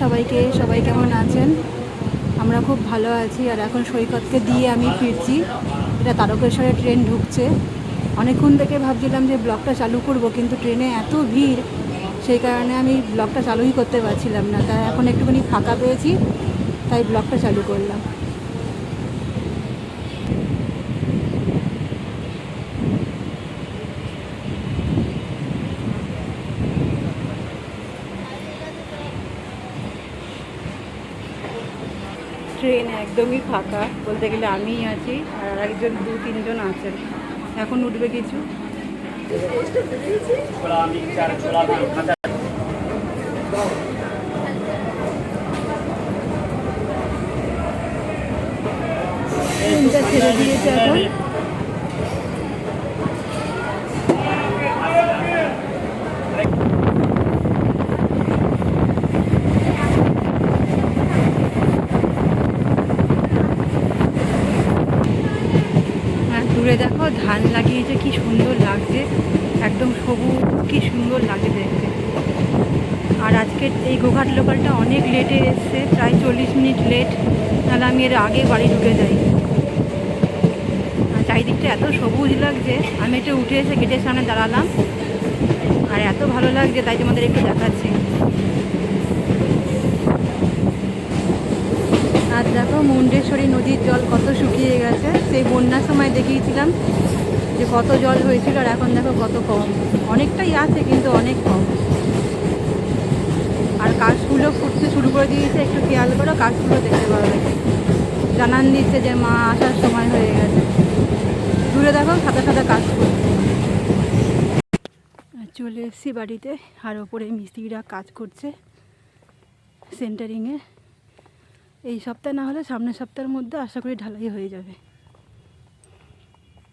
সবাইকে। সবাই কেমন আছেন? আমরা খুব ভালো আছি আর এখন সৈকতকে দিয়ে আমি ফিরছি। এটা তারকেশ্বরে ট্রেন ঢুকছে। অনেকক্ষণ থেকে ভাবছিলাম যে ব্লগটা চালু করব, কিন্তু ট্রেনে এত ভিড়, সেই কারণে আমি ব্লগটা চালুই করতে পারছিলাম না। তাই এখন একটুখানি ফাঁকা পেয়েছি, তাই ব্লগটা চালু করলাম। ট্রেন একদমই ফাঁকা। বলতে গেলে আমিই আছি, আর একজন দু, তিনজন আছেন। এখন উঠবে কিছু। ছেড়ে দিয়েছে এখন। দূরে দেখো, ধান লাগিয়েছে, কি সুন্দর লাগছে। একদম সবুজ, কি সুন্দর লাগে দেখতে। আর আজকে এই গোঘাট লোকালটা অনেক লেটে এসছে, প্রায় চল্লিশ মিনিট লেট তাহলে আমি এর আগে বাড়ি ঢুকে যাই। আর চারিদিকটা এত সবুজ লাগছে, আমি একটু উঠে এসে গেটের সামনে দাঁড়ালাম। আর এত ভালো লাগছে, তাই তোমাদের একটু দেখাচ্ছি। আর দেখো মুন্ডেশ্বরী নদীর জল কত শুকিয়ে গেছে সেই বন্যার সময় দেখিয়েছিলাম যে কত জল হয়েছিল আর এখন দেখো কত কম। অনেকটাই আছে কিন্তু অনেক কম। আর কাশফুলও ফুটতে শুরু করে দিয়েছে, একটু খেয়াল করো, কাশফুলও দেখতে পাবে জানান দিচ্ছে যে মা আসার সময় হয়ে গেছে। দূরে দেখো সাদা সাদা কাজ করছে চলে এসেছি বাড়িতে, আর ওপরে মিস্ত্রিরা কাজ করছে সেন্টারিংয়ে এই সপ্তাহ না হলে সামনের সপ্তাহের মধ্যে আশা করি ঢালাই হয়ে যাবে।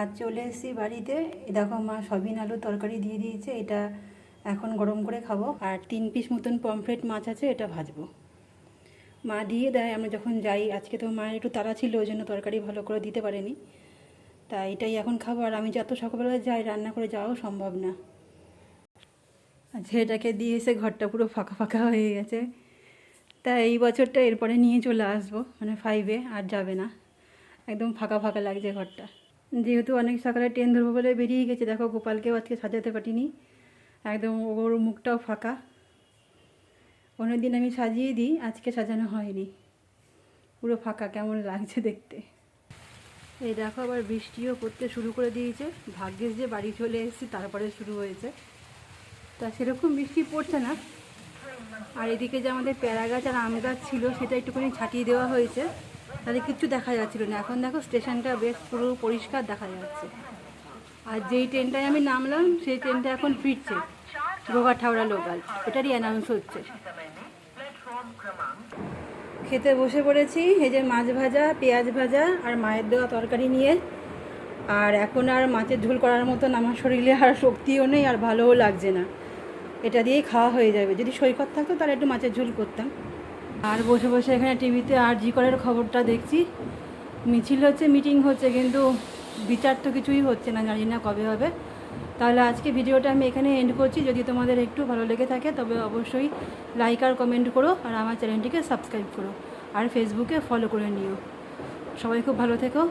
আজ চলে এসেছি বাড়িতে। দেখো মা সবিন আলু তরকারি দিয়ে দিয়েছে, এটা এখন গরম করে খাব। আর তিন পিস মতন পমফ্রেট মাছ আছে, এটা ভাজবো। মা দিয়ে দেয়, আমরা যখন যাই, আজকে তো মায়ের একটু তাড়া ছিল, ওই জন্য তরকারি ভালো করে দিতে পারেনি। তা এটাই এখন খাব, আর আমি যত সকালবেলা যাই, রান্না করে যাওয়াও সম্ভব না। আর ছেলেটাকে দিয়ে এসে ঘরটা পুরো ফাঁকা ফাঁকা হয়ে গেছে। তা এই বছরটা এরপরে নিয়ে চলে আসব মানে ফাইভে আর যাবে না। একদম ফাঁকা ফাঁকা লাগছে ঘরটা। যেহেতু অনেক সকালে ট্রেন ধরবো বলে বেরিয়ে গেছে, দেখো গোপালকেও আজকে সাজাতে পারিনি। একদম ওর মুখটাও ফাঁকা। অন্য দিন আমি সাজিয়ে দিই, আজকে সাজানো হয়নি। পুরো ফাঁকা, কেমন লাগছে দেখতে। এই দেখো আবার বৃষ্টিও পড়তে শুরু করে দিয়েছে। ভাগ্যেস যে বাড়ি চলে এসেছি, তারপরে শুরু হয়েছে। তা সেরকম বৃষ্টি পড়ছে না। আর এদিকে যে আমাদের প্যারা গাছ আর আম গাছ ছিল, সেটা একটুখানি ছাটিয়ে দেওয়া হয়েছে। তাহলে কিচ্ছু দেখা যাচ্ছিল না। এখন দেখো স্টেশনটা বেশ পুরো পরিষ্কার দেখা যাচ্ছে। আর যেই ট্রেনটায় আমি নামলাম, সেই ট্রেনটা এখন ফিরছে। গোঘাট হাওড়া লোকাল। এটারই অ্যানাউন্স হচ্ছে। খেতে বসে পড়েছি। এই যে মাছ ভাজা, পেঁয়াজ ভাজা আর মায়ের দেওয়া তরকারি নিয়ে। আর এখন আর মাছের ঝোল করার মতন আমার শরীরে আর শক্তিও নেই আর ভালোও লাগছে না। এটা দিয়েই খাওয়া হয়ে যাবে। যদি সৈকত থাকতো তাহলে একটু মাছের ঝোল করতাম। আর বসে বসে এখানে টিভিতে আর জি করের খবরটা দেখছি। মিছিল হচ্ছে, মিটিং হচ্ছে, কিন্তু বিচার তো কিছুই হচ্ছে না, জানি না কবে হবে। তাহলে আজকে ভিডিওটা আমি এখানে এন্ড করছি। যদি তোমাদের একটু ভালো লেগে থাকে, তবে অবশ্যই লাইক আর কমেন্ট করো, আর আমার চ্যানেলটিকে সাবস্ক্রাইব করো, আর ফেসবুকে ফলো করে নিও। সবাই খুব ভালো থেকো।